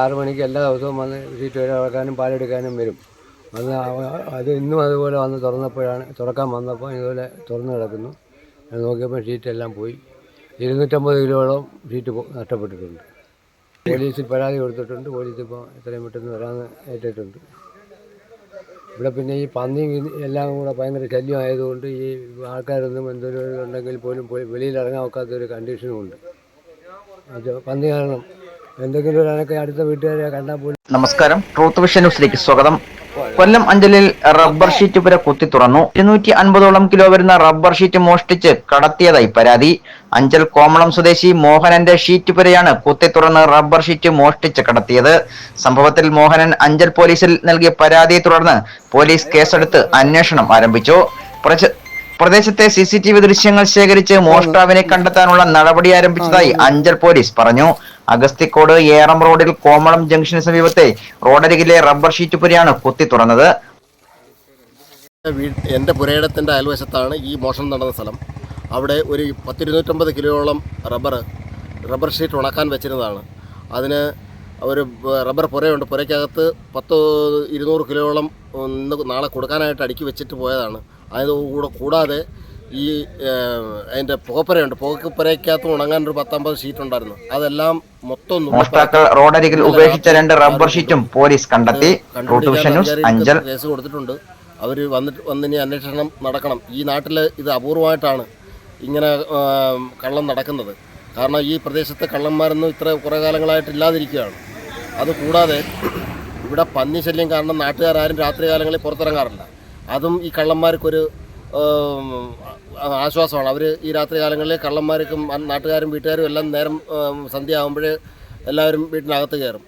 ആറ് മണിക്ക് എല്ലാ ദിവസവും വന്ന് സീറ്റ് വരെ ഇളക്കാനും പാലെടുക്കാനും വരും. വന്ന് അത് ഇന്നും അതുപോലെ വന്ന് തുറന്നപ്പോഴാണ് തുറക്കാൻ വന്നപ്പോൾ ഇതുപോലെ തുറന്നു കിടക്കുന്നു. അത് നോക്കിയപ്പോൾ ഷീറ്റ് എല്ലാം പോയി. ഇരുന്നൂറ്റമ്പത് കിലോളം ഷീറ്റ് നഷ്ടപ്പെട്ടിട്ടുണ്ട്. പോലീസിൽ പരാതി കൊടുത്തിട്ടുണ്ട്. പോലീസ് ഇപ്പോൾ എത്രയും പെട്ടെന്ന് വരാമെന്ന് ഏറ്റിട്ടുണ്ട്. ഇവിടെ പിന്നെ ഈ പന്നി എല്ലാം കൂടെ ഭയങ്കര ശല്യം ആയതുകൊണ്ട് ഈ ആൾക്കാരൊന്നും എന്തൊരു ഉണ്ടെങ്കിൽ പോലും വെളിയിൽ ഇറങ്ങാൻ ഒക്കാത്തൊരു കണ്ടീഷനും ഉണ്ട്. പന്നി കാരണം എന്തെങ്കിലും അടുത്ത വീട്ടുകാരെ കണ്ടാൽ പോലും നമസ്കാരം. ട്രൂത്ത് വിഷൻ ന്യൂസിലേക്ക് സ്വാഗതം. കൊല്ലം അഞ്ചലിൽ റബ്ബർ ഷീറ്റ് പുര കുത്തി തുറന്നു. ഇരുന്നൂറ്റി അൻപതോളം കിലോ വരുന്ന റബ്ബർ ഷീറ്റ് മോഷ്ടിച്ച് കടത്തിയതായി പരാതി. അഞ്ചൽ കോമളം സ്വദേശി മോഹനന്റെ ഷീറ്റ് പുരയാണ് കുത്തി തുറന്ന് റബ്ബർ ഷീറ്റ് മോഷ്ടിച്ച് കടത്തിയത്. സംഭവത്തിൽ മോഹനൻ അഞ്ചൽ പോലീസിൽ നൽകിയ പരാതിയെ തുടർന്ന് പോലീസ് കേസെടുത്ത് അന്വേഷണം ആരംഭിച്ചു. പ്രദേശത്തെ സി സി ടി വി ദൃശ്യങ്ങൾ ശേഖരിച്ച് മോഷ്ടാവിനെ കണ്ടെത്താനുള്ള നടപടി ആരംഭിച്ചതായി അഞ്ചൽ പോലീസ് പറഞ്ഞു. അഗസ്തിക്കോട് ഏറം റോഡിൽ കോമളം ജംഗ്ഷന് സമീപത്തെ റോഡരികിലെ റബ്ബർ ഷീറ്റ് പുരയാണ് കുത്തി തുറന്നത്. എന്റെ പുരയിടത്തിന്റെ അയൽവശത്താണ് ഈ മോഷണം നടന്ന സ്ഥലം. അവിടെ ഒരു പത്തിരുന്നൂറ്റമ്പത് കിലോയോളം റബ്ബർ റബ്ബർ ഷീറ്റ് ഉണക്കാൻ വെച്ചിരുന്നതാണ്. അതിന് ഒരു റബ്ബർ പുരയുണ്ട്. പുരയ്ക്കകത്ത് പത്ത് ഇരുന്നൂറ് കിലോയോളം ഇന്ന് നാളെ കൊടുക്കാനായിട്ട് അടുക്കി വെച്ചിട്ട് പോയതാണ്. അതിന് കൂടെ കൂടാതെ ഈ അതിന്റെ പുകപ്പുരയുണ്ട് പുകപ്പുരയ്ക്കകത്ത് ഉണങ്ങാൻ ഒരു പത്തമ്പത് ഷീറ്റ് ഉണ്ടായിരുന്നു. അതെല്ലാം മൊത്തം മോഷ്ടാക്കൾ റോഡരികിൽ ഉപേക്ഷിച്ച രണ്ട് റബ്ബർ ഷീറ്റും പോലീസ് കണ്ടെത്തി. അഞ്ചൽ. കേസ് കൊടുത്തിട്ടുണ്ട്. അവർ വന്നിട്ട് വന്നിനി അന്വേഷണം നടക്കണം. ഈ നാട്ടിൽ ഇത് അപൂർവമായിട്ടാണ് ഇങ്ങനെ കള്ളം നടക്കുന്നത്. കാരണം ഈ പ്രദേശത്തെ കള്ളന്മാരൊന്നും ഇത്ര കുറേ കാലങ്ങളായിട്ട് ഇല്ലാതിരിക്കുകയാണ്. അതുകൂടാതെ ഇവിടെ പന്നി ശല്യം കാരണം നാട്ടുകാരും രാത്രി കാലങ്ങളിൽ പുറത്തിറങ്ങാറില്ല. അതും ഈ കള്ളന്മാർക്കൊരു ആശ്വാസമാണ്. അവർ ഈ രാത്രി കാലങ്ങളിൽ കള്ളന്മാർക്കും നാട്ടുകാരും വീട്ടുകാരും എല്ലാം നേരം സന്ധ്യ ആകുമ്പോൾ എല്ലാവരും വീട്ടിനകത്ത് കയറും.